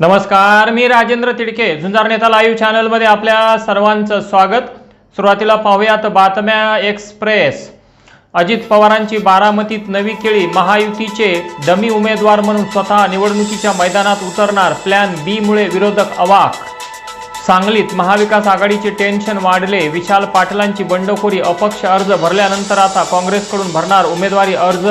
नमस्कार मी राजेंद्र तिडके झुंजार नेता लाईव्ह चॅनलमध्ये आपल्या सर्वांचं स्वागत. सुरुवातीला पाहूयात बातम्या एक्सप्रेस. अजित पवारांची बारामतीत नवी केळी महायुतीचे डमी उमेदवार म्हणून स्वतः निवडणुकीच्या मैदानात उतरणार प्लॅन बी मुळे विरोधक अवाक. सांगलीत महाविकास आघाडीचे टेन्शन वाढले विशाल पाटलांची बंडखोरी अपक्ष अर्ज भरल्यानंतर आता काँग्रेसकडून भरणार उमेदवारी अर्ज.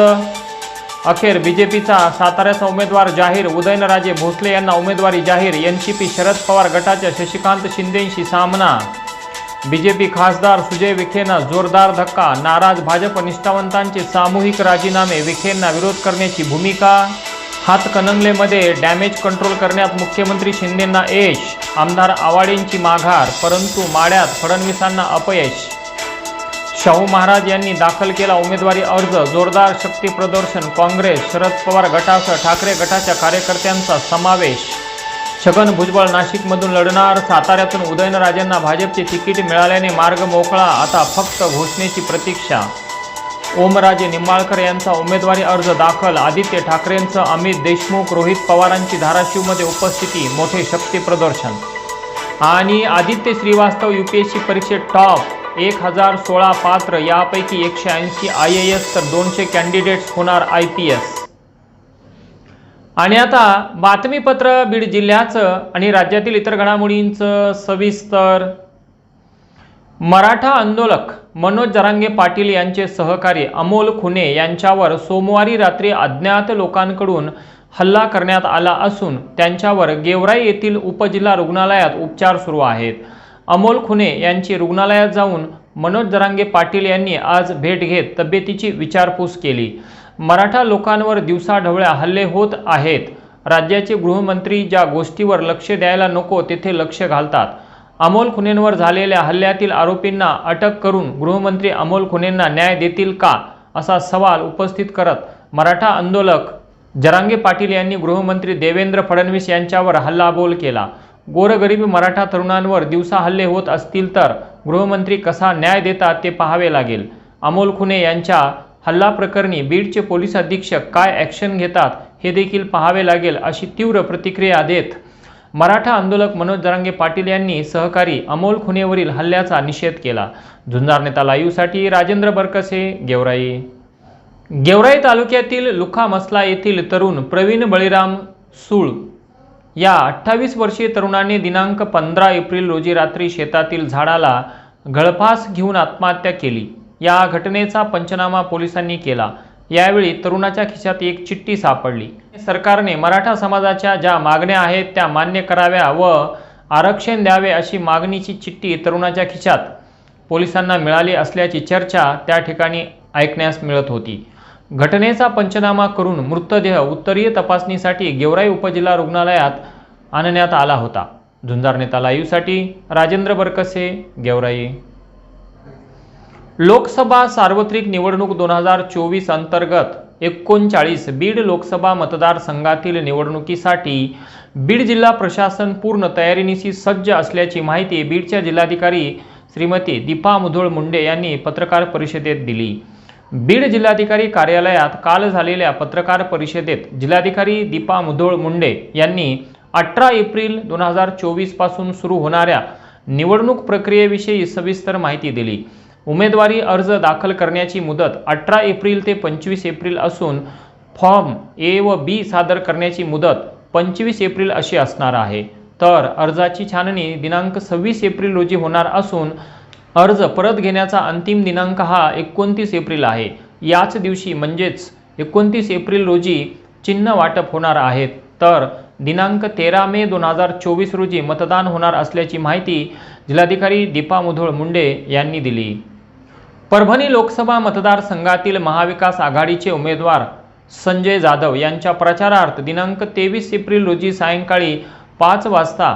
अखेर बीजेपीचा साताऱ्याचा उमेदवार जाहीर उदयनराजे भोसले यांना उमेदवारी जाहीर एनसीपी शरद पवार गटाच्या शशिकांत शिंदेशी सामना. बीजेपी खासदार सुजय विखेंना जोरदार धक्का नाराज भाजप निष्ठावंतांचे सामूहिक राजीनामे विखेंना विरोध करण्याची भूमिका. हातकणंगलेमध्ये डॅमेज कंट्रोल करण्यात मुख्यमंत्री शिंदेंना यश आमदार आवाडेंची माघार परंतु माड्यात फडणवीसांना अपयश. शाहू महाराज यांनी दाखल केला उमेदवारी अर्ज. जोरदार शक्ती प्रदर्शन काँग्रेस शरद पवार गटासह ठाकरे गटाच्या कार्यकर्त्यांचा समावेश. छगन भुजबळ नाशिकमधून लढणार साताऱ्यातून उदयनराजांना भाजपचे तिकीट मिळाल्याने मार्ग मोकळा आता फक्त घोषणेची प्रतीक्षा. ओमराजे निंबाळकर यांचा उमेदवारी अर्ज दाखल आदित्य ठाकरेंचं अमित देशमुख रोहित पवारांची धाराशिवमध्ये उपस्थिती मोठे शक्ती प्रदर्शन. आणि Aditya Srivastava U P S C परीक्षेत टॉप एक हजार सोळा पात्र यापैकी एकशे ऐंशी आय ए एस तर दोनशे कॅन्डिडेट्स होणार आय पी एस. आणि आता बातमीपत्र बीड जिल्ह्याचं आणि राज्यातील इतर घडामोडींचं सविस्तर. मराठा आंदोलक मनोज जरांगे पाटील यांचे सहकारी अमोल खुने यांच्यावर सोमवारी रात्री अज्ञात लोकांकडून हल्ला करण्यात आला असून त्यांच्यावर गेवराई येथील उपजिल्हा रुग्णालयात उपचार सुरू आहेत. अमोल खुने यांची रुग्णालयात जाऊन मनोज जरांगे पाटील यांनी आज भेट घेत तब्येतीची विचारपूस केली. मराठा लोकांवर दिवसाढवळ्या हल्ले होत आहेत. राज्याचे गृहमंत्री ज्या गोष्टीवर लक्ष द्यायला नको तेथे लक्ष घालतात. अमोल खुनेंवर झालेल्या हल्ल्यातील आरोपींना अटक करून गृहमंत्री अमोल खुनेंना न्याय देतील का असा सवाल उपस्थित करत मराठा आंदोलक जरांगे पाटील यांनी गृहमंत्री देवेंद्र फडणवीस यांच्यावर हल्लाबोल केला. गोरगरीब मराठा तरुणांवर दिवसा हल्ले होत असतील तर गृहमंत्री कसा न्याय देतात ते पाहावे लागेल. अमोल खुने यांच्या हल्ला प्रकरणी बीडचे पोलीस अधीक्षक काय ॲक्शन घेतात हे देखील पाहावे लागेल अशी तीव्र प्रतिक्रिया देत मराठा आंदोलक मनोज जरांगे पाटील यांनी सहकारी अमोल खुनेवरील हल्ल्याचा निषेध केला. झुंजार नेता लाईव्हसाठी राजेंद्र बरकसे गेवराई. गेवराई तालुक्यातील लुखामसला येथील तरुण प्रवीण बळीराम सूळ या अठ्ठावीस वर्षीय तरुणाने दिनांक पंधरा एप्रिल रोजी रात्री शेतातील झाडाला गळफास घेऊन आत्महत्या केली. या घटनेचा पंचनामा पोलिसांनी केला. यावेळी तरुणाच्या खिशात एक चिठ्ठी सापडली. सरकारने मराठा समाजाच्या ज्या मागण्या आहेत त्या मान्य कराव्या व आरक्षण द्यावे अशी मागणीची चिठ्ठी तरुणाच्या खिशात पोलिसांना मिळाली असल्याची चर्चा त्या ठिकाणी ऐकण्यास मिळत होती. घटनेचा पंचनामा करून मृतदेह उत्तरीय तपासणीसाठी गेवराई उपजिल्हा रुग्णालयात आणण्यात आला होता. झुंजार नेता लाईव्हसाठी राजेंद्र बरकसे गेवराई. लोकसभा सार्वत्रिक निवडणूक दोन हजार चोवीस अंतर्गत एकोणचाळीस बीड लोकसभा मतदारसंघातील निवडणुकीसाठी बीड जिल्हा प्रशासन पूर्ण तयारीनिशी सज्ज असल्याची माहिती बीडच्या जिल्हाधिकारी श्रीमती दीपा मुधोळ मुंडे यांनी पत्रकार परिषदेत दिली. बीड जिल्हाधिकारी कार्यालयात काल झालेल्या पत्रकार परिषदेत जिल्हाधिकारी दीपा मुधोळ मुंडे यांनी अठरा एप्रिल दोन हजार चोवीसपासून सुरू होणाऱ्या निवडणूक प्रक्रियेविषयी सविस्तर माहिती दिली. उमेदवारी अर्ज दाखल करण्याची मुदत अठरा एप्रिल ते पंचवीस एप्रिल असून फॉर्म ए व बी सादर करण्याची मुदत पंचवीस एप्रिल अशी असणार आहे. तर अर्जाची छाननी दिनांक सव्वीस एप्रिल रोजी होणार असून अर्ज परत घेण्याचा अंतिम दिनांक हा एकोणतीस एप्रिल आहे. याच दिवशी म्हणजेच एकोणतीस एप्रिल रोजी चिन्ह वाटप होणार आहेत तर दिनांक तेरा मे दोन हजार चोवीस रोजी मतदान होणार असल्याची माहिती जिल्हाधिकारी दीपा मुधोळ मुंडे यांनी दिली. परभणी लोकसभा मतदारसंघातील महाविकास आघाडीचे उमेदवार संजय जाधव यांच्या प्रचारार्थ दिनांक तेवीस एप्रिल रोजी सायंकाळी पाच वाजता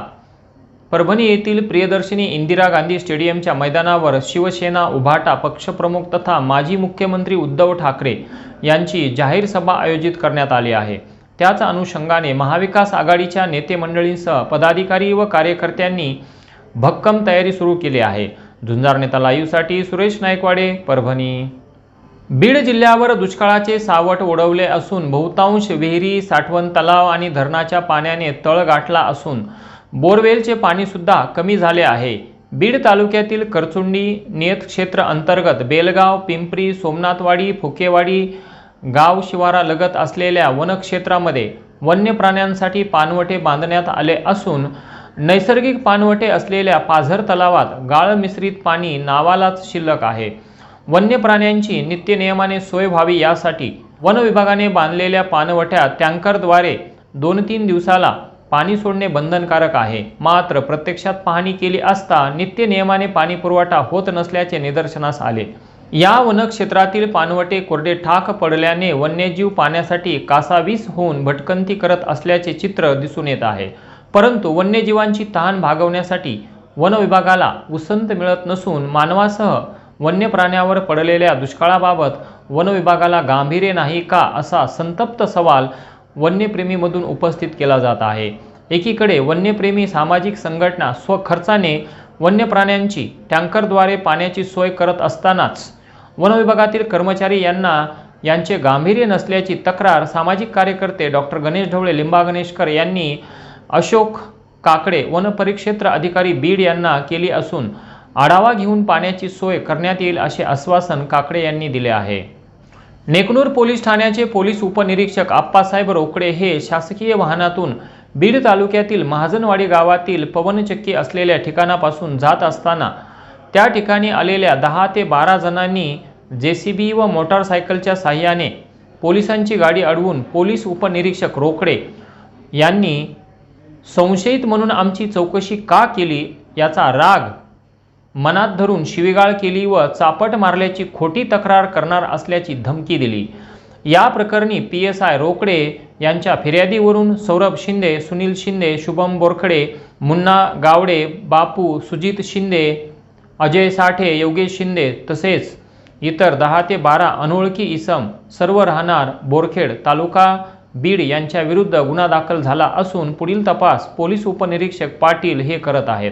परभणी येथील प्रियदर्शिनी इंदिरा गांधी स्टेडियमच्या मैदानावर शिवसेना उभाटा पक्षप्रमुख तथा माजी मुख्यमंत्री उद्धव ठाकरे यांची जाहीर सभा आयोजित करण्यात आली आहे. त्याच अनुषंगाने महाविकास आघाडीच्या नेते मंडळींसह पदाधिकारी व कार्यकर्त्यांनी भक्कम तयारी सुरू केली आहे. झुंजार नेता लाईव्हसाठी सुरेश नायकवाडे परभणी. बीड जिल्ह्यावर दुष्काळाचे सावट ओढवले असून बहुतांश विहिरी साठवण तलाव आणि धरणाच्या पाण्याने तळ गाठला असून बोरवेलचे पाणीसुद्धा कमी झाले आहे. बीड तालुक्यातील करचुंडी नियत क्षेत्र अंतर्गत बेलगाव पिंपरी सोमनाथवाडी फुकेवाडी गाव शिवारालगत असलेल्या वनक्षेत्रामध्ये वन्य प्राण्यांसाठी पानवटे बांधण्यात आले असून नैसर्गिक पानवटे असलेल्या पाझर तलावात गाळ मिश्रित पाणी नावालाच शिल्लक आहे. वन्य प्राण्यांची नित्यनियमाने सोय व्हावी यासाठी वन विभागाने बांधलेल्या पानवट्या टँकरद्वारे दोन तीन दिवसाला पाणी सोडणे बंधनकारक आहे. मात्र प्रत्यक्षात पाहणी केली असता नित्य नियमाने पाणी पुरवठा होत नसल्याचे निदर्शनास आले. या वनक्षेत्रातील पानवटे कोरडे ठाक पडल्याने वन्यजीव पाण्यासाठी कासावीस होऊन भटकंती करत असल्याचे चित्र दिसून येत आहे. परंतु वन्यजीवांची तहान भागवण्यासाठी वन विभागाला उसंत मिळत नसून मानवासह वन्य प्राण्यावर पडलेल्या दुष्काळाबाबत वन विभागाला गांभीर्य नाही का असा संतप्त सवाल वन्यप्रेमीमधून उपस्थित केला जात आहे. एकीकडे वन्यप्रेमी सामाजिक संघटना स्वखर्चाने वन्य प्राण्यांची टँकरद्वारे पाण्याची सोय करत असतानाच वन विभागातील कर्मचारी यांना यांचे गांभीर्य नसल्याची तक्रार सामाजिक कार्यकर्ते डॉक्टर गणेश ढवळे लिंबा गणेशकर यांनी अशोक काकडे वन परिक्षेत्र अधिकारी बीड यांना केली असून आढावा घेऊन पाण्याची सोय करण्यात येईल असे आश्वासन काकडे यांनी दिले आहे. नेकनूर पोलीस ठाण्याचे पोलीस उपनिरीक्षक आप्पासाहेब रोकडे हे शासकीय वाहनातून बीड तालुक्यातील महाजनवाडी गावातील पवनचक्की असलेल्या ठिकाणापासून जात असताना त्या ठिकाणी आलेल्या दहा ते बारा जणांनी जे सी बी व मोटारसायकलच्या साह्याने पोलिसांची गाडी अडवून पोलीस उपनिरीक्षक रोकडे यांनी संशयित म्हणून आमची चौकशी का केली याचा राग मनात धरून शिवीगाळ केली व चापट मारल्याची खोटी तक्रार करणार असल्याची धमकी दिली. या प्रकरणी पी एस आय रोकडे यांच्या फिर्यादीवरून सौरभ शिंदे सुनील शिंदे शुभम बोरखडे मुन्ना गावडे बापू सुजित शिंदे अजय साठे योगेश शिंदे तसेच इतर दहा ते बारा अनोळखी इसम सर्व राहणार बोरखेड तालुका बीड यांच्याविरुद्ध गुन्हा दाखल झाला असून पुढील तपास पोलीस उपनिरीक्षक पाटील हे करत आहेत.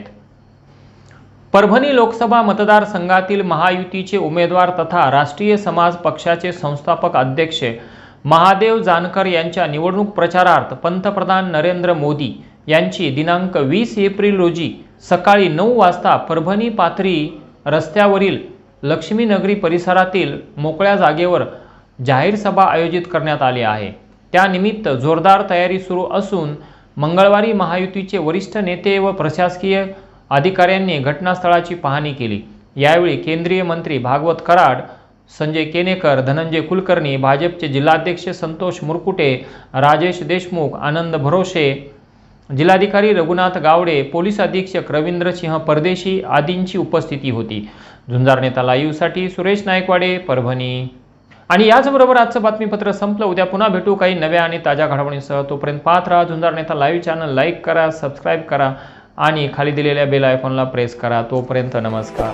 परभणी लोकसभा मतदारसंघातील महायुतीचे उमेदवार तथा राष्ट्रीय समाज पक्षाचे संस्थापक अध्यक्ष महादेव जानकर यांच्या निवडणूक प्रचारार्थ पंतप्रधान नरेंद्र मोदी यांची दिनांक वीस एप्रिल रोजी सकाळी नऊ वाजता परभणी पाथरी रस्त्यावरील लक्ष्मीनगरी परिसरातील मोकळ्या जागेवर जाहीर सभा आयोजित करण्यात आली आहे. त्यानिमित्त जोरदार तयारी सुरू असून मंगळवारी महायुतीचे वरिष्ठ नेते व प्रशासकीय अधिकाऱ्यांनी घटनास्थळाची पाहणी केली. यावेळी केंद्रीय मंत्री भागवत कराड संजय केनेकर धनंजय कुलकर्णी भाजपचे जिल्हाध्यक्ष संतोष मुरकुटे राजेश देशमुख आनंद भरोसे जिल्हाधिकारी रघुनाथ गावडे पोलीस अधीक्षक रवींद्रसिंह परदेशी आदींची उपस्थिती होती. झुंजार नेता लाईव्हसाठी सुरेश नायकवाडे परभणी. आणि याचबरोबर आजचं बातमीपत्र संपलं. उद्या पुन्हा भेटू काही नव्या आणि ताज्या घडामोडींसह. तोपर्यंत पाहत राहा झुंजार नेता लाईव्ह चॅनल लाईक करा सबस्क्राईब करा. आणि खाली दिलेल्या बेल आयकॉनला प्रेस करा. तोपर्यंत नमस्कार.